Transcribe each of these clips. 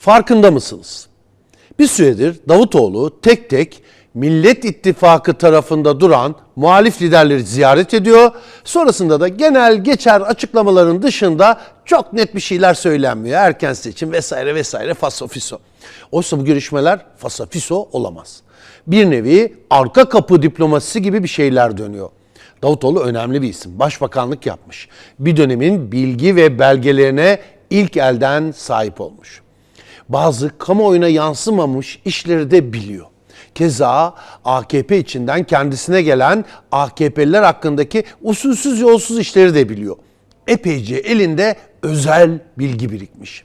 Farkında mısınız? Bir süredir Davutoğlu tek tek Millet İttifakı tarafında duran muhalif liderleri ziyaret ediyor. Sonrasında da genel geçer açıklamaların dışında çok net bir şeyler söylenmiyor. Erken seçim vesaire vesaire fasofiso. Oysa bu görüşmeler fasofiso olamaz. Bir nevi arka kapı diplomasisi gibi bir şeyler dönüyor. Davutoğlu önemli bir isim. Başbakanlık yapmış. Bir dönemin bilgi ve belgelerine ilk elden sahip olmuş. Bazı kamuoyuna yansımamış işleri de biliyor. Keza AKP içinden kendisine gelen AKP'liler hakkındaki usulsüz yolsuz işleri de biliyor. Epeyce elinde özel bilgi birikmiş.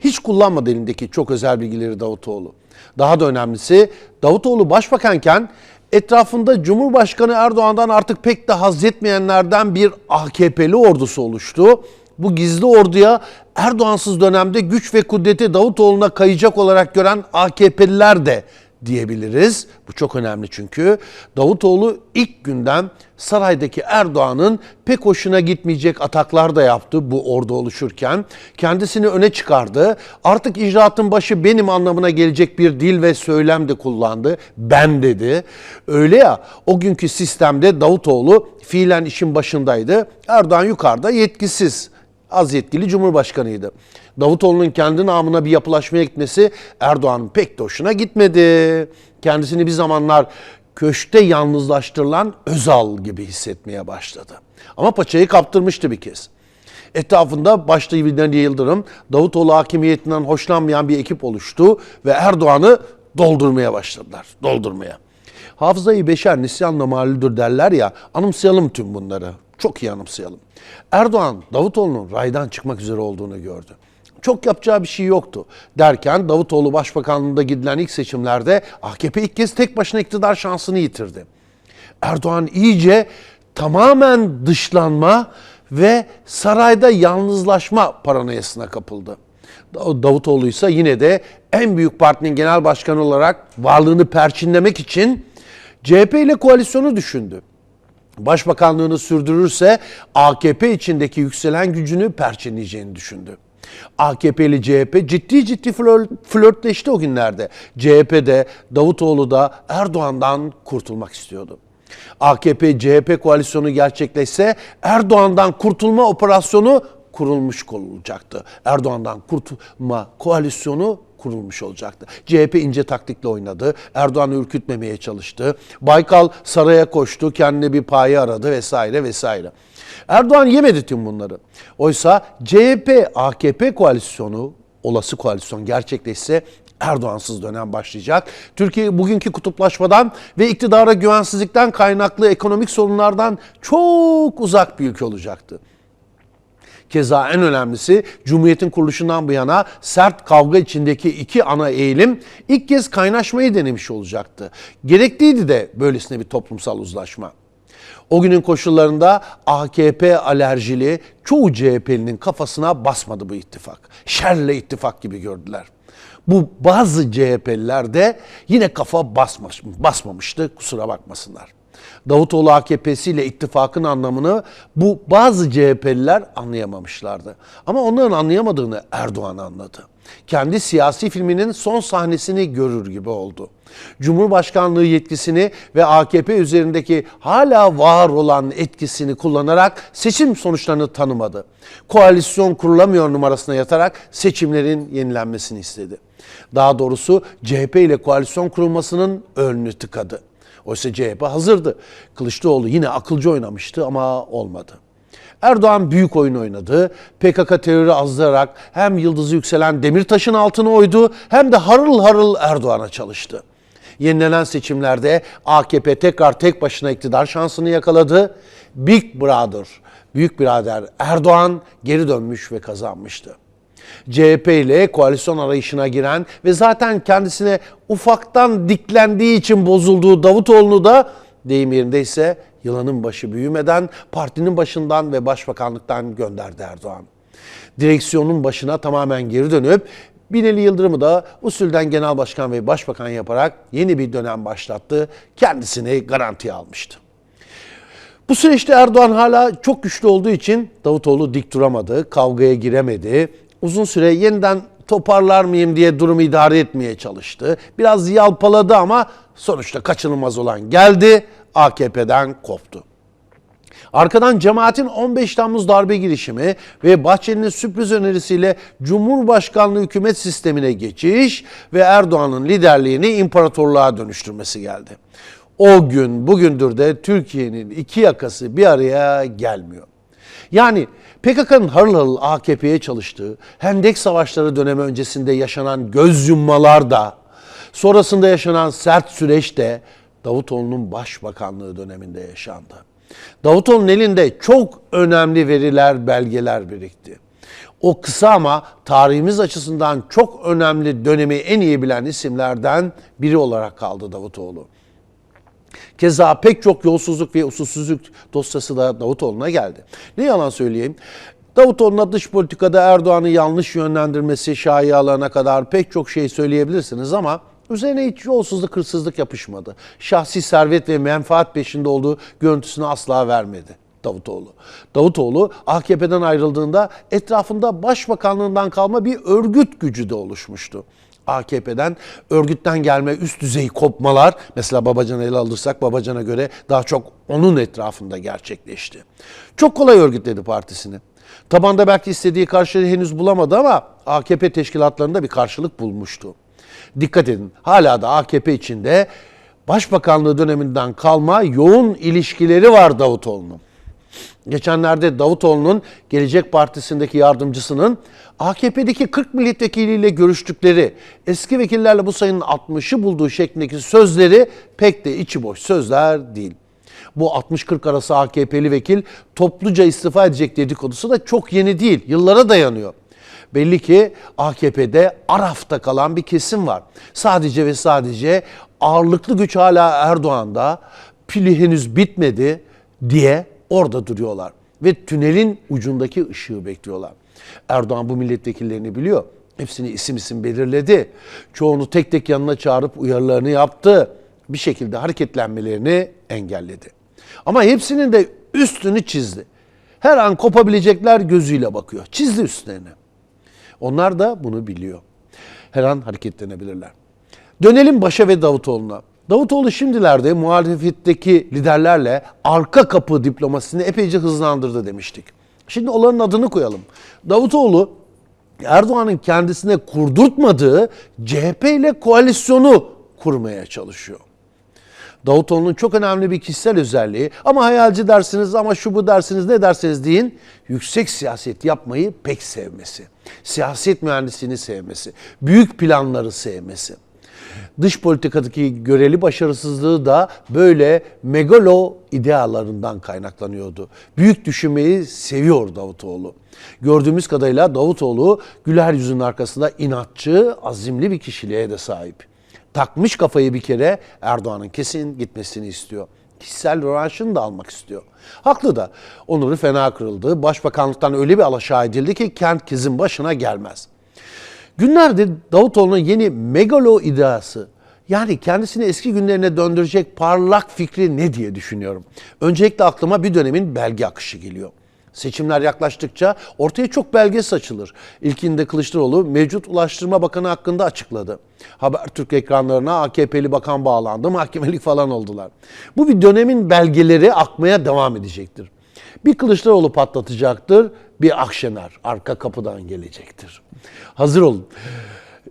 Hiç kullanmadı elindeki çok özel bilgileri Davutoğlu. Daha da önemlisi Davutoğlu başbakanken etrafında Cumhurbaşkanı Erdoğan'dan artık pek de haz etmeyenlerden bir AKP'li ordusu oluştu. Bu gizli orduya Erdoğansız dönemde güç ve kudreti Davutoğlu'na kayacak olarak gören AKP'liler de diyebiliriz. Bu çok önemli çünkü Davutoğlu ilk günden saraydaki Erdoğan'ın pek hoşuna gitmeyecek ataklar da yaptı bu ordu oluşurken. Kendisini öne çıkardı. Artık icraatın başı benim anlamına gelecek bir dil ve söylem de kullandı. Ben dedi. Öyle ya o günkü sistemde Davutoğlu fiilen işin başındaydı. Erdoğan yukarıda yetkisiz az yetkili Cumhurbaşkanıydı. Davutoğlu'nun kendi namına bir yapılaşmaya gitmesi Erdoğan'ın pek de hoşuna gitmedi. Kendisini bir zamanlar köşte yalnızlaştırılan Özal gibi hissetmeye başladı. Ama paçayı kaptırmıştı bir kez. Etrafında başta Binali Yıldırım, Davutoğlu hakimiyetinden hoşlanmayan bir ekip oluştu ve Erdoğan'ı doldurmaya başladılar. Doldurmaya. Hafızayı beşer nisyanla malüldür derler ya, anımsayalım tüm bunları. Çok iyi anımsayalım. Erdoğan Davutoğlu'nun raydan çıkmak üzere olduğunu gördü. Çok yapacağı bir şey yoktu. Derken Davutoğlu başbakanlığında gidilen ilk seçimlerde AKP ilk kez tek başına iktidar şansını yitirdi. Erdoğan iyice tamamen dışlanma ve sarayda yalnızlaşma paranoyasına kapıldı. Davutoğlu ise yine de en büyük partinin genel başkanı olarak varlığını perçinlemek için CHP ile koalisyonu düşündü başbakanlığını sürdürürse AKP içindeki yükselen gücünü perçinleyeceğini düşündü. AKP'li CHP ciddi ciddi flört, flörtleşti o günlerde. CHP de Davutoğlu da Erdoğan'dan kurtulmak istiyordu. AKP-CHP koalisyonu gerçekleşse Erdoğan'dan kurtulma operasyonu kurulmuş olacaktı. Erdoğan'dan kurtulma koalisyonu kurulmuş olacaktı. CHP ince taktikle oynadı. Erdoğan'ı ürkütmemeye çalıştı. Baykal saraya koştu, kendine bir paye aradı vesaire vesaire. Erdoğan yemedi tüm bunları. Oysa CHP-AKP koalisyonu, olası koalisyon gerçekleşse Erdoğansız dönem başlayacak. Türkiye bugünkü kutuplaşmadan ve iktidara güvensizlikten kaynaklı ekonomik sorunlardan çok uzak bir ülke olacaktı. Keza en önemlisi Cumhuriyet'in kuruluşundan bu yana sert kavga içindeki iki ana eğilim ilk kez kaynaşmayı denemiş olacaktı. Gerekliydi de böylesine bir toplumsal uzlaşma. O günün koşullarında AKP alerjili çoğu CHP'linin kafasına basmadı bu ittifak. Şerle ittifak gibi gördüler. Bu bazı CHP'liler de yine kafa basmamış, basmamıştı kusura bakmasınlar. Davutoğlu AKP'si ile ittifakın anlamını bu bazı CHP'liler anlayamamışlardı. Ama onların anlayamadığını Erdoğan anladı. Kendi siyasi filminin son sahnesini görür gibi oldu. Cumhurbaşkanlığı yetkisini ve AKP üzerindeki hala var olan etkisini kullanarak seçim sonuçlarını tanımadı. Koalisyon kurulamıyor numarasına yatarak seçimlerin yenilenmesini istedi. Daha doğrusu CHP ile koalisyon kurulmasının önünü tıkadı. Oysa CHP hazırdı. Kılıçdaroğlu yine akılcı oynamıştı ama olmadı. Erdoğan büyük oyun oynadı. PKK terörü azdırarak hem yıldızı yükselen Demirtaş'ın altına oydu hem de harıl harıl Erdoğan'a çalıştı. Yenilenen seçimlerde AKP tekrar tek başına iktidar şansını yakaladı. Big Brother, büyük birader Erdoğan geri dönmüş ve kazanmıştı. CHP ile koalisyon arayışına giren ve zaten kendisine ufaktan diklendiği için bozulduğu Davutoğlu'nu da deyim yerindeyse yılanın başı büyümeden partinin başından ve başbakanlıktan gönderdi Erdoğan. Direksiyonun başına tamamen geri dönüp Binali Yıldırım'ı da usulden genel başkan ve başbakan yaparak yeni bir dönem başlattı. Kendisini garantiye almıştı. Bu süreçte Erdoğan hala çok güçlü olduğu için Davutoğlu dik duramadı, kavgaya giremedi uzun süre yeniden toparlar mıyım diye durumu idare etmeye çalıştı. Biraz yalpaladı ama sonuçta kaçınılmaz olan geldi. AKP'den koptu. Arkadan cemaatin 15 Temmuz darbe girişimi ve Bahçeli'nin sürpriz önerisiyle Cumhurbaşkanlığı hükümet sistemine geçiş ve Erdoğan'ın liderliğini imparatorluğa dönüştürmesi geldi. O gün bugündür de Türkiye'nin iki yakası bir araya gelmiyor. Yani PKK'nın harıl harıl AKP'ye çalıştığı Hendek Savaşları dönemi öncesinde yaşanan göz yummalar da sonrasında yaşanan sert süreç de Davutoğlu'nun başbakanlığı döneminde yaşandı. Davutoğlu'nun elinde çok önemli veriler, belgeler birikti. O kısa ama tarihimiz açısından çok önemli dönemi en iyi bilen isimlerden biri olarak kaldı Davutoğlu. Keza pek çok yolsuzluk ve usulsüzlük dosyası da Davutoğlu'na geldi. Ne yalan söyleyeyim. Davutoğlu'na dış politikada Erdoğan'ı yanlış yönlendirmesi şayialarına kadar pek çok şey söyleyebilirsiniz ama üzerine hiç yolsuzluk, hırsızlık yapışmadı. Şahsi servet ve menfaat peşinde olduğu görüntüsünü asla vermedi. Davutoğlu. Davutoğlu AKP'den ayrıldığında etrafında başbakanlığından kalma bir örgüt gücü de oluşmuştu. AKP'den örgütten gelme üst düzey kopmalar mesela Babacan'ı ele alırsak Babacan'a göre daha çok onun etrafında gerçekleşti. Çok kolay örgütledi partisini. Tabanda belki istediği karşılığı henüz bulamadı ama AKP teşkilatlarında bir karşılık bulmuştu. Dikkat edin hala da AKP içinde başbakanlığı döneminden kalma yoğun ilişkileri var Davutoğlu'nun. Geçenlerde Davutoğlu'nun Gelecek Partisi'ndeki yardımcısının AKP'deki 40 milletvekiliyle görüştükleri, eski vekillerle bu sayının 60'ı bulduğu şeklindeki sözleri pek de içi boş sözler değil. Bu 60-40 arası AKP'li vekil topluca istifa edecek dedikodusu da çok yeni değil, yıllara dayanıyor. Belli ki AKP'de arafta kalan bir kesim var. Sadece ve sadece ağırlıklı güç hala Erdoğan'da, pili henüz bitmedi diye orada duruyorlar. Ve tünelin ucundaki ışığı bekliyorlar. Erdoğan bu milletvekillerini biliyor. Hepsini isim isim belirledi. Çoğunu tek tek yanına çağırıp uyarılarını yaptı. Bir şekilde hareketlenmelerini engelledi. Ama hepsinin de üstünü çizdi. Her an kopabilecekler gözüyle bakıyor. Çizdi üstlerini. Onlar da bunu biliyor. Her an hareketlenebilirler. Dönelim Başa ve Davutoğlu'na. Davutoğlu şimdilerde muhalefetteki liderlerle arka kapı diplomasisini epeyce hızlandırdı demiştik. Şimdi olanın adını koyalım. Davutoğlu Erdoğan'ın kendisine kurdurtmadığı CHP ile koalisyonu kurmaya çalışıyor. Davutoğlu'nun çok önemli bir kişisel özelliği ama hayalci dersiniz ama şu bu dersiniz ne derseniz deyin yüksek siyaset yapmayı pek sevmesi. Siyaset mühendisliğini sevmesi, büyük planları sevmesi. Dış politikadaki göreli başarısızlığı da böyle megalo idealarından kaynaklanıyordu. Büyük düşünmeyi seviyor Davutoğlu. Gördüğümüz kadarıyla Davutoğlu güler yüzün arkasında inatçı, azimli bir kişiliğe de sahip takmış kafayı bir kere Erdoğan'ın kesin gitmesini istiyor. Kişisel rövanşını da almak istiyor. Haklı da. Onuru fena kırıldı. Başbakanlıktan öyle bir alaşağı edildi ki kent kızın başına gelmez. Günlerdir Davutoğlu'nun yeni megalo iddiası yani kendisini eski günlerine döndürecek parlak fikri ne diye düşünüyorum. Öncelikle aklıma bir dönemin belge akışı geliyor. Seçimler yaklaştıkça ortaya çok belge saçılır. İlkinde Kılıçdaroğlu mevcut Ulaştırma Bakanı hakkında açıkladı. Habertürk ekranlarına AKP'li bakan bağlandı, mahkemelik falan oldular. Bu bir dönemin belgeleri akmaya devam edecektir. Bir Kılıçdaroğlu patlatacaktır, bir Akşener arka kapıdan gelecektir. Hazır olun.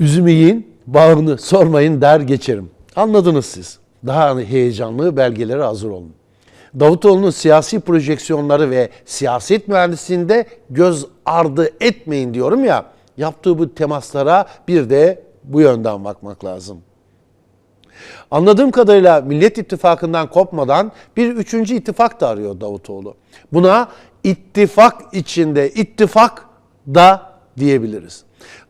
Üzümü yiyin, bağını sormayın der geçerim. Anladınız siz. Daha heyecanlı belgelere hazır olun. Davutoğlu'nun siyasi projeksiyonları ve siyaset mühendisliğinde göz ardı etmeyin diyorum ya. Yaptığı bu temaslara bir de bu yönden bakmak lazım. Anladığım kadarıyla Millet İttifakı'ndan kopmadan bir üçüncü ittifak da arıyor Davutoğlu. Buna ittifak içinde ittifak da diyebiliriz.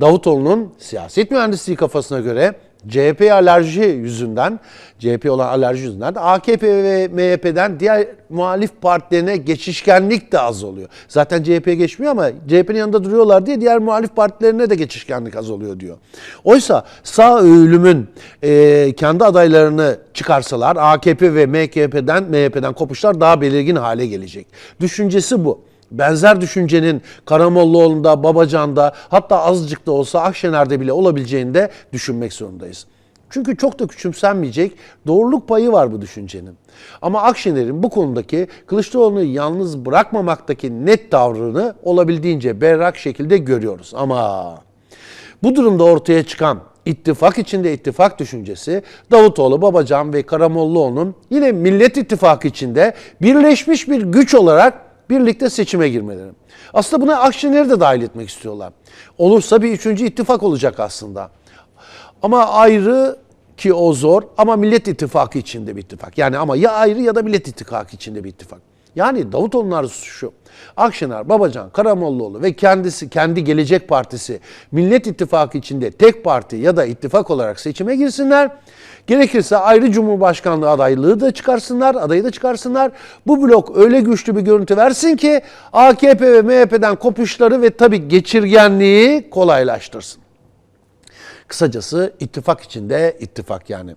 Davutoğlu'nun siyaset mühendisliği kafasına göre CHP alerji yüzünden, CHP olan alerji yüzünden de AKP ve MHP'den diğer muhalif partilerine geçişkenlik de az oluyor. Zaten CHP geçmiyor ama CHP'nin yanında duruyorlar diye diğer muhalif partilerine de geçişkenlik az oluyor diyor. Oysa sağ ölümün e, kendi adaylarını çıkarsalar AKP ve MHP'den MHP'den kopuşlar daha belirgin hale gelecek. Düşüncesi bu. Benzer düşüncenin Karamollaoğlu'nda, Babacan'da hatta azıcık da olsa Akşener'de bile olabileceğini de düşünmek zorundayız. Çünkü çok da küçümsenmeyecek doğruluk payı var bu düşüncenin. Ama Akşener'in bu konudaki Kılıçdaroğlu'nu yalnız bırakmamaktaki net tavrını olabildiğince berrak şekilde görüyoruz. Ama bu durumda ortaya çıkan ittifak içinde ittifak düşüncesi Davutoğlu, Babacan ve Karamollaoğlu'nun yine Millet İttifakı içinde birleşmiş bir güç olarak birlikte seçime girmeleri. Aslında buna Akşener'i de dahil etmek istiyorlar. Olursa bir üçüncü ittifak olacak aslında. Ama ayrı ki o zor ama Millet İttifakı içinde bir ittifak. Yani ama ya ayrı ya da Millet İttifakı içinde bir ittifak. Yani Davutoğlu'nun arzusu şu. Akşener, Babacan, Karamollaoğlu ve kendisi, kendi Gelecek Partisi Millet İttifakı içinde tek parti ya da ittifak olarak seçime girsinler. Gerekirse ayrı Cumhurbaşkanlığı adaylığı da çıkarsınlar, adayı da çıkarsınlar. Bu blok öyle güçlü bir görüntü versin ki AKP ve MHP'den kopuşları ve tabii geçirgenliği kolaylaştırsın. Kısacası ittifak içinde ittifak yani.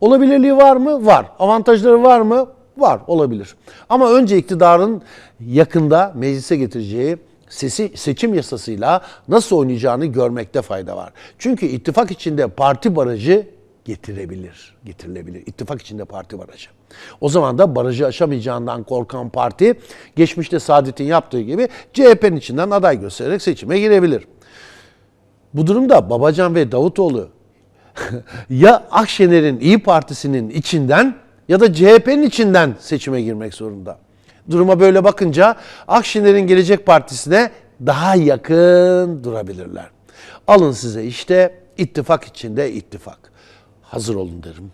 Olabilirliği var mı? Var. Avantajları var mı? Var, olabilir. Ama önce iktidarın yakında meclise getireceği sesi, seçim yasasıyla nasıl oynayacağını görmekte fayda var. Çünkü ittifak içinde parti barajı getirebilir, getirilebilir. İttifak içinde parti barajı. O zaman da barajı aşamayacağından korkan parti geçmişte Saadet'in yaptığı gibi CHP'nin içinden aday göstererek seçime girebilir. Bu durumda Babacan ve Davutoğlu ya Akşener'in İyi Partisi'nin içinden ya da CHP'nin içinden seçime girmek zorunda. Duruma böyle bakınca Akşener'in Gelecek Partisi'ne daha yakın durabilirler. Alın size işte ittifak içinde ittifak. Hazır olun derim.